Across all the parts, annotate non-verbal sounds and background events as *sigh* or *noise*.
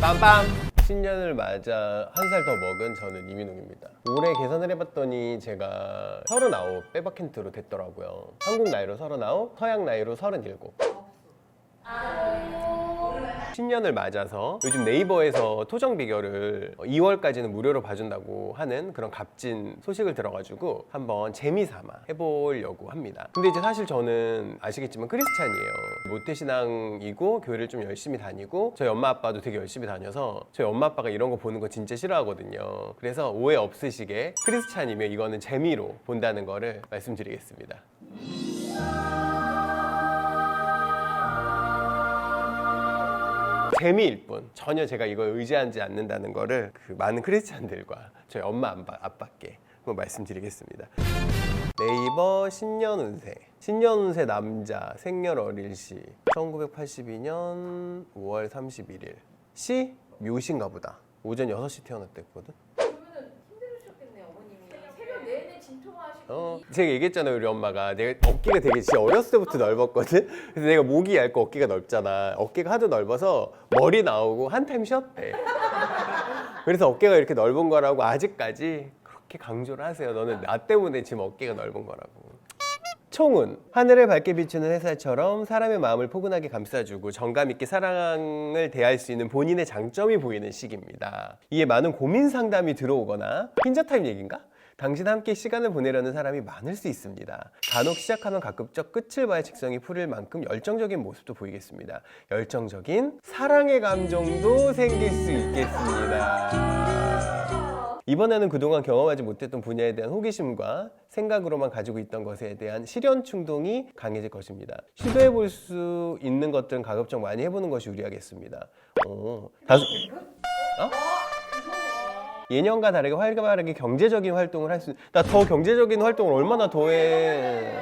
빰빰! 신년을 맞아 한 살 더 먹은 저는 이민웅입니다. 올해 계산을 해봤더니 제가 39 빼박힌트로 됐더라고요. 한국 나이로 39, 서양 나이로 37. 신년을 맞아서 요즘 네이버에서 토정 비결을 2월까지는 무료로 봐준다고 하는 그런 값진 소식을 들어가지고 한번 재미삼아 해보려고 합니다. 근데 이제 사실 저는 아시겠지만 크리스찬이에요. 모태신앙이고 교회를 좀 열심히 다니고 저희 엄마 아빠도 되게 열심히 다녀서 저희 엄마 아빠가 이런 거 보는 거 진짜 싫어하거든요. 그래서 오해 없으시게 크리스찬이면 이거는 재미로 본다는 거를 말씀드리겠습니다. 재미일 뿐 전혀 제가 이걸 의지하지 않는다는 거를 그 많은 크리스찬들과 저희 엄마 아빠, 아빠께 한번 말씀드리겠습니다. 네이버 신년운세. 신년운세 남자 생년월일시 1982년 5월 31일 시 묘신가 보다. 오전 6시 태어났댔거든 그러면은 힘들으셨겠네요, 어머님이. 새벽 내내 진통하시고. 어, 제가 얘기했잖아요 우리 엄마가. 내가 어깨가 되게 진짜 어렸을 때부터 넓었거든? 그래서 내가 목이 얇고 어깨가 넓잖아. 어깨가 하도 넓어서 머리 나오고 한 타임 쉬었대. 그래서 어깨가 이렇게 넓은 거라고 아직까지 그렇게 강조를 하세요. 너는 나 때문에 지금 어깨가 넓은 거라고. 총은 하늘을 밝게 비추는 햇살처럼 사람의 마음을 포근하게 감싸주고 정감 있게 사랑을 대할 수 있는 본인의 장점이 보이는 시기입니다. 이에 많은 고민 상담이 들어오거나 핀자 타임 얘긴가? 당신 함께 시간을 보내려는 사람이 많을 수 있습니다. 간혹 시작하면 가급적 끝을 봐야 직성이 풀릴 만큼 열정적인 모습도 보이겠습니다. 열정적인 사랑의 감정도 생길 수 있겠습니다. 이번에는 그동안 경험하지 못했던 분야에 대한 호기심과 생각으로만 가지고 있던 것에 대한 실현 충동이 강해질 것입니다. 시도해 볼 수 있는 것들은 가급적 많이 해보는 것이 유리하겠습니다. 어, 다소, 어? 예년과 다르게 활발하게 경제적인 활동을 할 수, 나 더 경제적인 활동을 얼마나 더 해.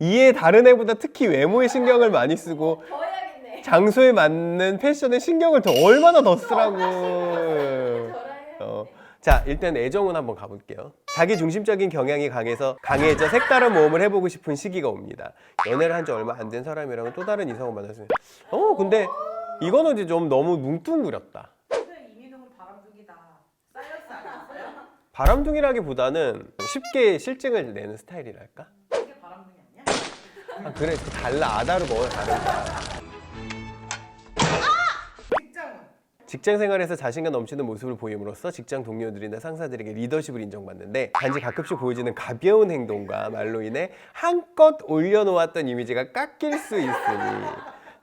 이에 다른 애보다 특히 외모에 신경을 많이 쓰고 더 해야겠네. 장소에 맞는 패션에 신경을 더 얼마나 더 쓰라고. 어, 자, 일단 애정은 한번 가볼게요. 자기 중심적인 경향이 강해서 강해져 색다른 모험을 해보고 싶은 시기가 옵니다. 연애를 한 지 얼마 안 된 사람이랑은 또 다른 이성을 만났어요. 어, 근데 이거는 이제 좀 너무 뭉뚱그렸다. 근데 이민웅은 바람둥이다. 사이언스 아니었어요? 바람둥이라기보다는 쉽게 실증을 내는 스타일이랄까? 이게 바람둥이 아니야? 아, 그래, 그 달라. 아다르 뭐가. 직장은 직장 생활에서 자신감 넘치는 모습을 보임으로써 직장 동료들이나 상사들에게 리더십을 인정받는데 단지 가끔씩 보여지는 가벼운 행동과 말로 인해 한껏 올려놓았던 이미지가 깎일 수 있으니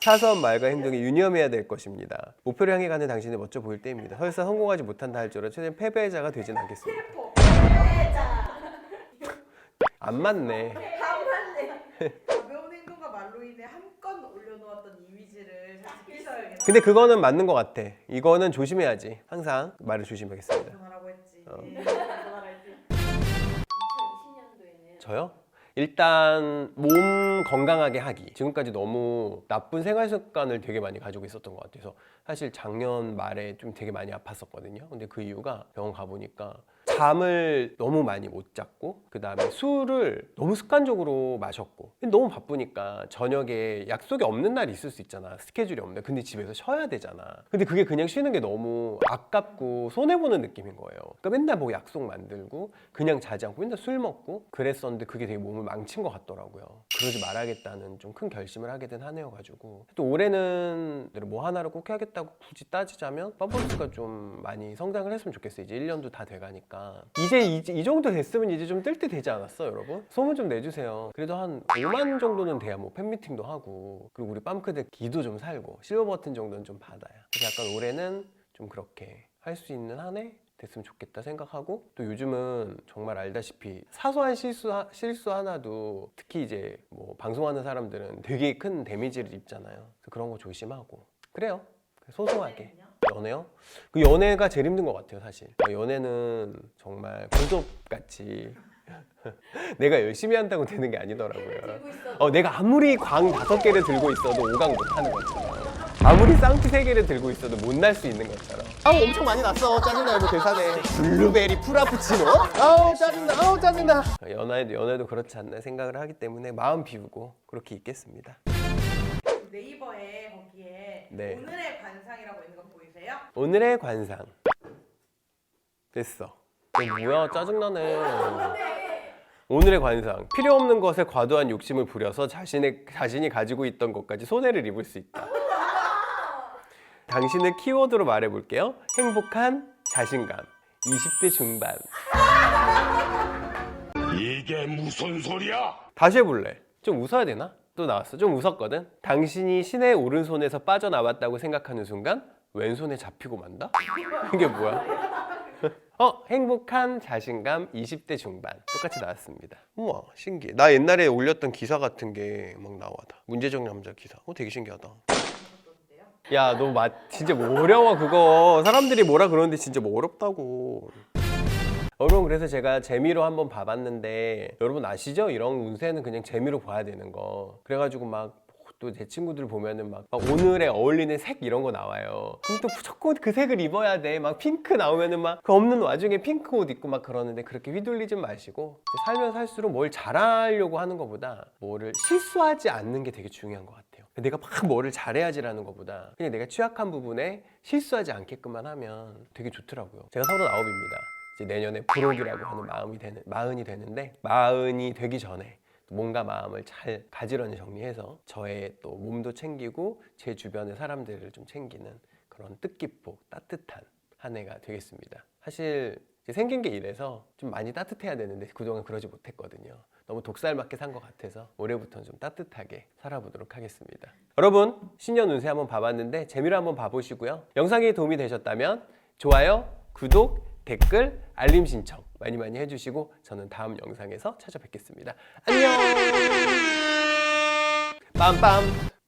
사소한 말과 행동에 유념해야 될 것입니다. 목표를 향해 가는 당신이 멋져 보일 때입니다. 설사 성공하지 못한다 할지라도 최대한 패배자가 되진 않겠습니다. *laughs* 안 맞네. 가벼운 행동과 말로 인해 한껏 올려놓았던 이미지를 잘 지키셔야겠다. 근데 그거는 맞는 것 같아. 이거는 조심해야지. 항상 말을 조심하겠습니다. 그만하고 했지. 어. 그만할지. 2020년도에는 저요? 일단 몸 건강하게 하기. 지금까지 너무 나쁜 생활 습관을 되게 많이 가지고 있었던 것 같아서 사실 작년 말에 좀 되게 많이 아팠었거든요. 근데 그 이유가 병원 가보니까 잠을 너무 많이 못 잤고 그 다음에 술을 너무 습관적으로 마셨고 너무 바쁘니까 저녁에 약속이 없는 날이 있을 수 있잖아. 스케줄이 없네. 근데 집에서 쉬어야 되잖아. 근데 그게 그냥 쉬는 게 너무 아깝고 손해보는 느낌인 거예요. 그러니까 맨날 뭐 약속 만들고 그냥 자지 않고 맨날 술 먹고 그랬었는데 그게 되게 몸을 망친 것 같더라고요. 그러지 말아야겠다는 좀 큰 결심을 하게 된 한 해여가지고. 또 올해는 뭐 하나를 꼭 해야겠다고 굳이 따지자면 뻔뻔스가 좀 많이 성장을 했으면 좋겠어요. 이제 1년도 다 돼가니까 이제 이, 이 정도 됐으면 이제 좀 뜰 때 되지 않았어 여러분? 소문 좀 내주세요 그래도 한 5만 정도는 돼야 뭐 팬미팅도 하고 그리고 우리 빰크들 기도 좀 살고 실버 버튼 정도는 좀 받아야 그래서 약간 올해는 좀 그렇게 할 수 있는 한 해 됐으면 좋겠다 생각하고 또 요즘은 정말 알다시피 사소한 실수 하- 실수 하나도 특히 이제 뭐 방송하는 사람들은 되게 큰 데미지를 입잖아요. 그래서 그런 거 조심하고 그래요. 소소하게 연애요? 그 연애가 제일 힘든 것 같아요, 사실. 어, 연애는 정말 고독같이 *laughs* 내가 열심히 한다고 되는 게 아니더라고요. 어, 내가 아무리 광 다섯 개를 들고 있어도 오강 못 하는 것처럼. 아무리 쌍피 세 개를 들고 있어도 못 날 수 있는 것처럼. 아우 엄청 많이 났어. 짜증나 이거 대사네. 블루베리 프라푸치노. 아우 짜증나. 아우 짜증나. 연애도 연애도 그렇지 않나 생각을 하기 때문에 마음 비우고 그렇게 있겠습니다. 내 네이버에 거기에 네. 오늘의 관상이라고 있는 거 보이세요? 오늘의 관상. 됐어. 이거 뭐야 짜증나네. 네. 오늘의 관상. 필요 없는 것에 과도한 욕심을 부려서 자신의 자신이 가지고 있던 것까지 손해를 입을 수 있다. 당신의 키워드로 말해볼게요. 행복한 자신감. 20대 중반. 이게 무슨 소리야? 다시 해볼래. 좀 웃어야 되나? 또 나왔어. 좀 웃었거든? 당신이 신의 오른손에서 빠져나왔다고 생각하는 순간 왼손에 잡히고 만다? 이게 뭐야? *laughs* 어 행복한 자신감 20대 중반 똑같이 나왔습니다 우와 신기해 나 옛날에 올렸던 기사 같은 게 막 나와 다 문제적 남자 기사 어 되게 신기하다? 야 너 마, 진짜 뭐 어려워 그거 사람들이 뭐라 그러는데 진짜 뭐 어렵다고 여러분 그래서 제가 재미로 한번 봐봤는데 여러분 아시죠? 이런 운세는 그냥 재미로 봐야 되는 거 그래가지고 막 또 제 친구들 보면은 막, 막 오늘에 어울리는 색 이런 거 나와요. 그럼 또 무조건 그 색을 입어야 돼 막 핑크 나오면은 막 그 없는 와중에 핑크 옷 입고 막 그러는데 그렇게 휘둘리지 마시고 살면 살수록 뭘 잘하려고 하는 것보다 뭐를 실수하지 않는 게 되게 중요한 것 같아요. 내가 막 뭐를 잘해야지라는 것보다 그냥 내가 취약한 부분에 실수하지 않게끔만 하면 되게 좋더라고요. 제가 서른아홉입니다. 내년에 불옥이라고 하는 마음이 되는 마흔이 되는데 마흔이 되기 전에 몸과 마음을 잘 가지런히 정리해서 저의 또 몸도 챙기고 제 주변의 사람들을 좀 챙기는 그런 뜻깊고 따뜻한 한 해가 되겠습니다. 사실 생긴 게 이래서 좀 많이 따뜻해야 되는데 그동안 그러지 못했거든요. 너무 독살맞게 산 것 같아서 올해부터는 좀 따뜻하게 살아보도록 하겠습니다. 여러분 신년 운세 한번 봐봤는데 재미로 한번 봐보시고요. 영상이 도움이 되셨다면 좋아요, 구독, 댓글, 알림 신청 많이 많이 해주시고 저는 다음 영상에서 찾아뵙겠습니다. 안녕. *laughs* 빰빰.